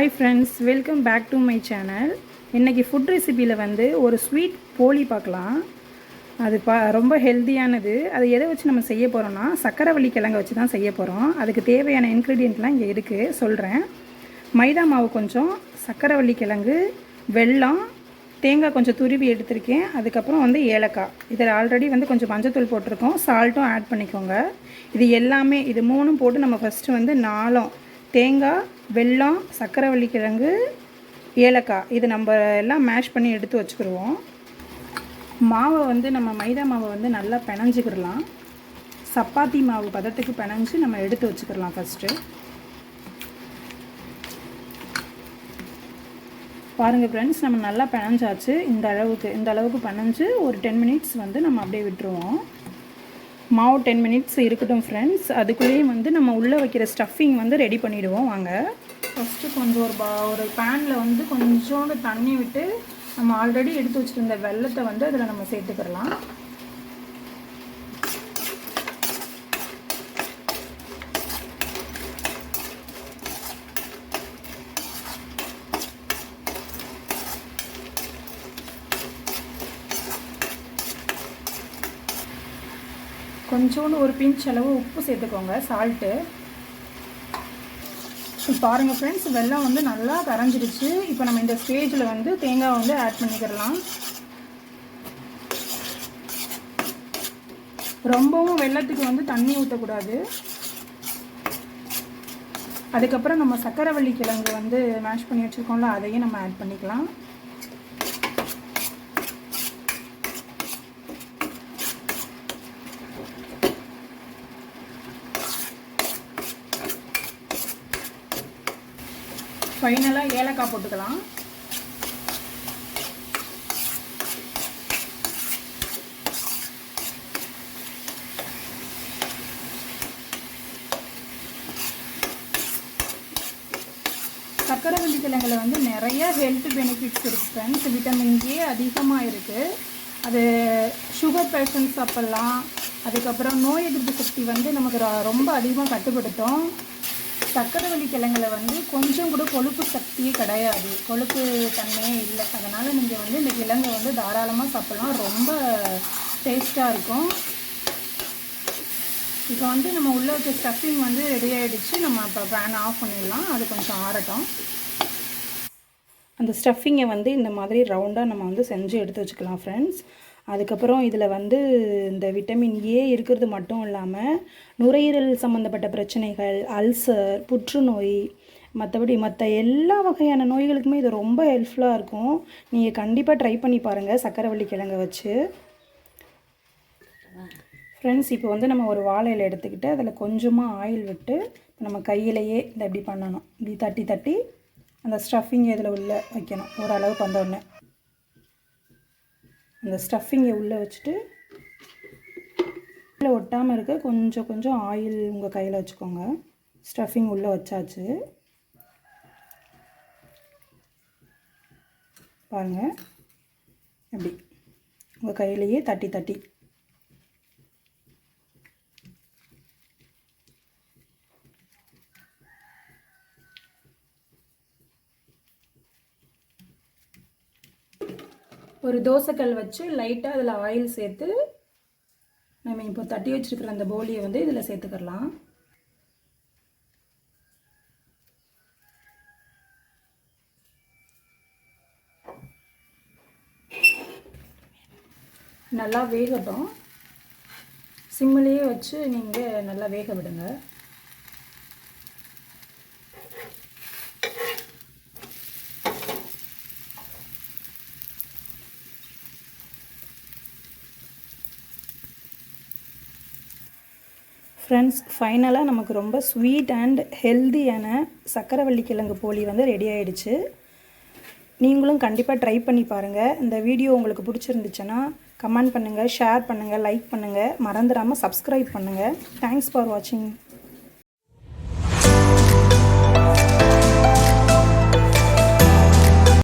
Hi friends welcome back to my channel இன்றைக்கி food ரெசிபியில் வந்து ஒரு ஸ்வீட் போலி பார்க்கலாம். அது பா ரொம்ப ஹெல்த்தியானது அது எதை வச்சு நம்ம செய்ய போகிறோம்னா சக்கரவள்ளி கிழங்க வச்சு தான் செய்ய போகிறோம் அதுக்கு தேவையான இன்க்ரீடியண்ட்லாம் இங்கே இருக்குது சொல்கிறேன் மைதா மாவு கொஞ்சம் சக்கரவள்ளி கிழங்கு வெல்லம் தேங்காய் கொஞ்சம் துருவி எடுத்திருக்கேன். அதுக்கப்புறம் வந்து ஏலக்காய். இதில் ஆல்ரெடி வந்து கொஞ்சம் மஞ்சத்தூள் போட்டிருக்கோம். சால்ட்டும் ஆட் பண்ணிக்கோங்க. இது எல்லாமே இது மூணும் போட்டு நம்ம ஃபஸ்ட்டு வந்து நாலும் தேங்காய் வெல்லம் சக்கரவள்ளி கிழங்கு ஏலக்காய். இது நம்ம எல்லாம் மேஷ் பண்ணி எடுத்து வச்சுக்கிடுவோம் மாவை வந்து நம்ம மைதா மாவை வந்து நல்லா பிணைஞ்சிக்கிடலாம். சப்பாத்தி மாவு பதத்துக்கு பிணைஞ்சு நம்ம எடுத்து வச்சுக்கிடலாம் ஃபஸ்ட்டு பாருங்கள் ஃப்ரெண்ட்ஸ் நம்ம நல்லா பிணைஞ்சாச்சு. இந்த அளவுக்கு இந்த அளவுக்கு பிணைஞ்சு ஒரு டென் மினிட்ஸ் வந்து நம்ம அப்படியே விட்டுருவோம். மாவு டென் மினிட்ஸ் இருக்கட்டும் ஃப்ரெண்ட்ஸ் அதுக்குள்ளேயும் வந்து நம்ம உள்ளே வைக்கிற ஸ்டஃபிங் வந்து ரெடி பண்ணிவிடுவோம் வாங்க. ஃபஸ்ட்டு கொஞ்சம் ஒரு பா ஒரு பேனில் வந்து கொஞ்சோண்டு தண்ணி விட்டு நம்ம ஆல்ரெடி எடுத்து வச்சுருந்த வெள்ளத்தை வந்து அதில் நம்ம சேர்த்துக்கிறலாம் கொஞ்சோண்டு ஒரு பிஞ்ச் அளவு உப்பு சேர்த்துக்கோங்க சால்ட்டு பாருங்கள் ஃப்ரெண்ட்ஸ் வெள்ளம் வந்து நல்லா கரைஞ்சிருச்சு. இப்போ நம்ம இந்த ஸ்டேஜில் வந்து தேங்காய் வந்து ஆட் பண்ணிக்கிறலாம் ரொம்பவும் வெள்ளத்துக்கு வந்து தண்ணி ஊற்றக்கூடாது அதுக்கப்புறம் நம்ம சக்கரவள்ளி கிழங்கு வந்து மேஷ் பண்ணி வச்சுருக்கோம்ல அதையும் நம்ம ஆட் பண்ணிக்கலாம். ஃபைனலாக ஏலக்காய் போட்டுக்கலாம். சக்கரவள்ளி கிழங்குல வந்து நிறைய ஹெல்த் பெனிஃபிட்ஸ் இருக்குது ஃப்ரெண்ட்ஸ் விட்டமின் ஏ அதிகமாக இருக்குது அது சுகர் பேஷண்ட்ஸ் சாப்பிட்லாம். அதுக்கப்புறம் நோய் எதிர்ப்பு சக்தி வந்து நமக்கு ரொம்ப அதிகமாக கட்டுப்படுத்தும். சக்கரவள்ளி கிழங்குல வந்து கொஞ்சம் கூட கொழுப்பு சக்தியே கிடையாது. கொழுப்பு தன்மையே இல்லை. அதனால் நீங்கள் வந்து இந்த கிழங்கை வந்து தாராளமாக சாப்பிட்லாம். ரொம்ப டேஸ்ட்டாக இருக்கும். இப்போ வந்து நம்ம உள்ளே வச்ச ஸ்டஃபிங் வந்து ரெடி ஆகிடுச்சு நம்ம இப்போ பேன் ஆஃப் பண்ணிடலாம். அது கொஞ்சம் ஆறட்டும். அந்த ஸ்டஃபிங்கை வந்து இந்த மாதிரி ரவுண்டாக நம்ம வந்து செஞ்சு எடுத்து வச்சுக்கலாம் ஃப்ரெண்ட்ஸ் அதுக்கப்புறம் இதில் வந்து இந்த விட்டமின் ஏ இருக்கிறது மட்டும் இல்லாமல் நுரையீரல் சம்மந்தப்பட்ட பிரச்சனைகள் அல்சர் புற்றுநோய் மற்றபடி மற்ற எல்லா வகையான நோய்களுக்குமே இது ரொம்ப ஹெல்ப்ஃபுல்லாக இருக்கும். நீங்கள் கண்டிப்பாக ட்ரை பண்ணி பாருங்கள் சக்கரவள்ளி கிழங்க வச்சு. ஃப்ரெண்ட்ஸ் இப்போ வந்து நம்ம ஒரு வாழையில் எடுத்துக்கிட்டு அதில் கொஞ்சமாக ஆயில் விட்டு நம்ம கையிலையே இந்த இப்படி பண்ணணும். இப்படி தட்டி தட்டி அந்த ஸ்டஃபிங் இதில் உள்ள வைக்கணும் ஓரளவுக்கு வந்தோடனே அந்த ஸ்டஃபிங்கை உள்ளே வச்சுட்டு உள்ளே ஒட்டாமல் இருக்க கொஞ்சம் கொஞ்சம் ஆயில் உங்கள் கையில் வச்சுக்கோங்க. ஸ்டஃபிங் உள்ளே வச்சாச்சு. பாருங்கள் அப்படி. உங்கள் கையிலையே தட்டி தட்டி. ஒரு தோசைக்கல் வச்சு லைட்டாக அதில் ஆயில் சேர்த்து நம்ம இப்போ தட்டி வச்சுருக்கிற அந்த போலியை வந்து இதில் சேர்த்துக்கலாம் நல்லா வேகட்டும். சிம்மிலேயே வச்சு நீங்கள் நல்லா வேக விடுங்க. ஃப்ரெண்ட்ஸ் ஃபைனலாக நமக்கு ரொம்ப ஸ்வீட் அண்ட் ஹெல்த்தியான சக்கரவள்ளி கிழங்கு போலி வந்து ரெடி ஆகிடுச்சு நீங்களும் கண்டிப்பாக ட்ரை பண்ணி பாருங்கள் இந்த வீடியோ உங்களுக்கு பிடிச்சிருந்துச்சுன்னா கமெண்ட் பண்ணுங்கள் ஷேர் பண்ணுங்கள் லைக் பண்ணுங்கள் மறந்துடாமல் சப்ஸ்கிரைப் பண்ணுங்கள் தேங்க்ஸ் ஃபார் வாட்சிங்